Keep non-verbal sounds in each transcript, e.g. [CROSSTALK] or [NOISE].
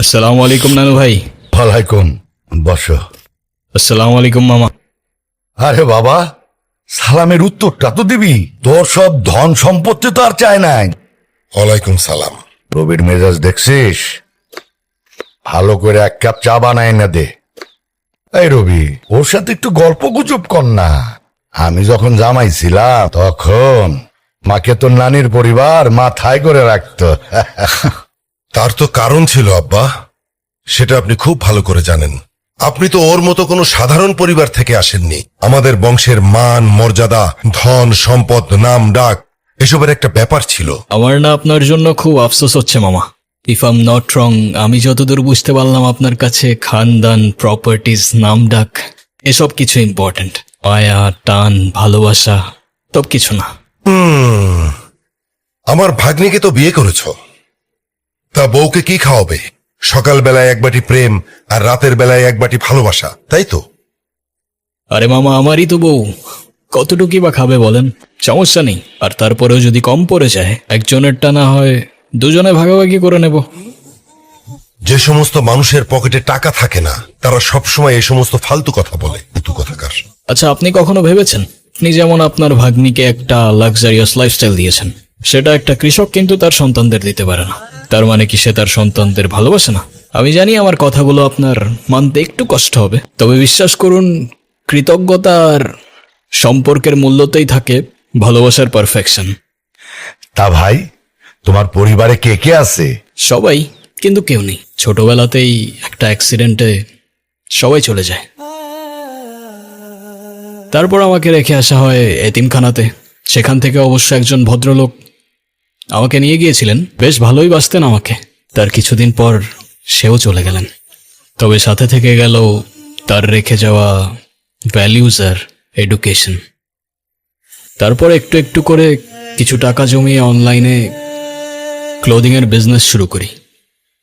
আসসালামু আলাইকুম নানু ভাই। ওয়ালাইকুম বসো। আসসালামু আলাইকুম মামা। আরে বাবা সালামের উত্তরটা তো দিবি। তোর সব ধন সম্পত্তি তো আর চায় নাই। ওয়ালাইকুম সালাম। রবির মেজাজ দেখছিস? ভালো করে এক কাপ চা বানায় না দে। এই রবি ওর সাথে একটু গল্প গুজব কর না। আমি যখন জামাই ছিলাম তখন মাকে তোর নানির পরিবার মাথায় করে রাখতো। [LAUGHS] তার তো কারণ ছিল আব্বা। সেটা আপনি খুব ভালো করে জানেন। আপনি তো ওর মতো কোনো সাধারণ পরিবার থেকে আসেননি। আমাদের বংশের মান মর্যাদা ধন সম্পদ নাম ডাক এসবের একটা ব্যাপার ছিল। আমার না আপনার জন্য খুব আফসোস হচ্ছে মামা। ইফ আম নট রং আমি যতদূর বুঝতে পারলাম আপনার কাছে খানদান প্রপার্টিজ নাম ডাক এসব কিছু ইম্পর্ট্যান্ট মায়া টান ভালোবাসা সব কিছু না আমার ভাগ্নিকে তো বিয়ে করেছ। তা বউকে কি খাওয়াবে? সকাল বেলায় এক বাটি প্রেম আর রাতের বেলায় এক বাটি ভালোবাসা তাই তো? আরে মামা আমারই তো বউ। কতটুকুই বা খাবে বলেন? সমস্যা নেই। আর তারপরেও যদি কম পড়ে যায় একজনেরটা না হয় দুজনে ভাগাভাগি করে নেব। যে সমস্ত মানুষের পকেটে টাকা থাকে না তারা সবসময় এই সমস্ত ফালতু কথা বলে। ফালতু কথাকার। আচ্ছা আপনি কখনো ভেবেছেন? আপনি যেমন আপনার ভাগ্নিকে একটা লাক্সারিয়াস লাইফস্টাইল দিয়েছেন সেটা একটা কৃষক কিন্তু তার সন্তানদের দিতে পারে না। তার মানে কি সে তার সন্তানদের ভালোবাসে না? আমি জানি আমার কথাগুলো আপনার মানতে একটু কষ্ট হবে। তবে বিশ্বাস করুন কৃতজ্ঞতার সম্পর্কের মূল্যতেই থাকে ভালোবাসার পারফেকশন তা ভাই তোমার পরিবারে কে কে আছে? সবাই কিন্তু কেউ নেই। ছোটবেলাতেই একটা অ্যাক্সিডেন্টে সবাই চলে যায়। তারপর আমাকে রেখে আসা হয় এতিমখানাতে। সেখান থেকে অবশ্য একজন ভদ্রলোক আমাকে নিয়ে গিয়েছিলেন। বেশ ভালোই বাসতেন আমাকে। তার কিছুদিন পর সেও চলে গেলেন। তবে সাথে থেকে গেল তার রেখে যাওয়া ভ্যালিউজ আর এডুকেশন তারপর একটু একটু করে কিছু টাকা জমিয়ে অনলাইনে ক্লোদিং এর বিজনেস শুরু করি।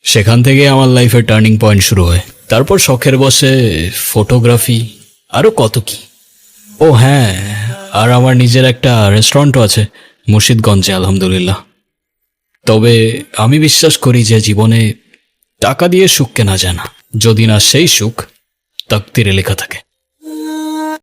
সেখান থেকে আমার লাইফের টার্নিং পয়েন্ট শুরু হয়। তারপর শখের বসে ফটোগ্রাফি আরও কত কি? ও হ্যাঁ আর আমার নিজের একটা রেস্টুরেন্টও আছে, মুর্শিদগঞ্জে, আলহামদুলিল্লাহ। তবে আমি বিশ্বাস করি যে জীবনে টাকা দিয়ে সুখ কেনা যায় না। যদি না সেই সুখ তাকতিরে লেখা থাকে।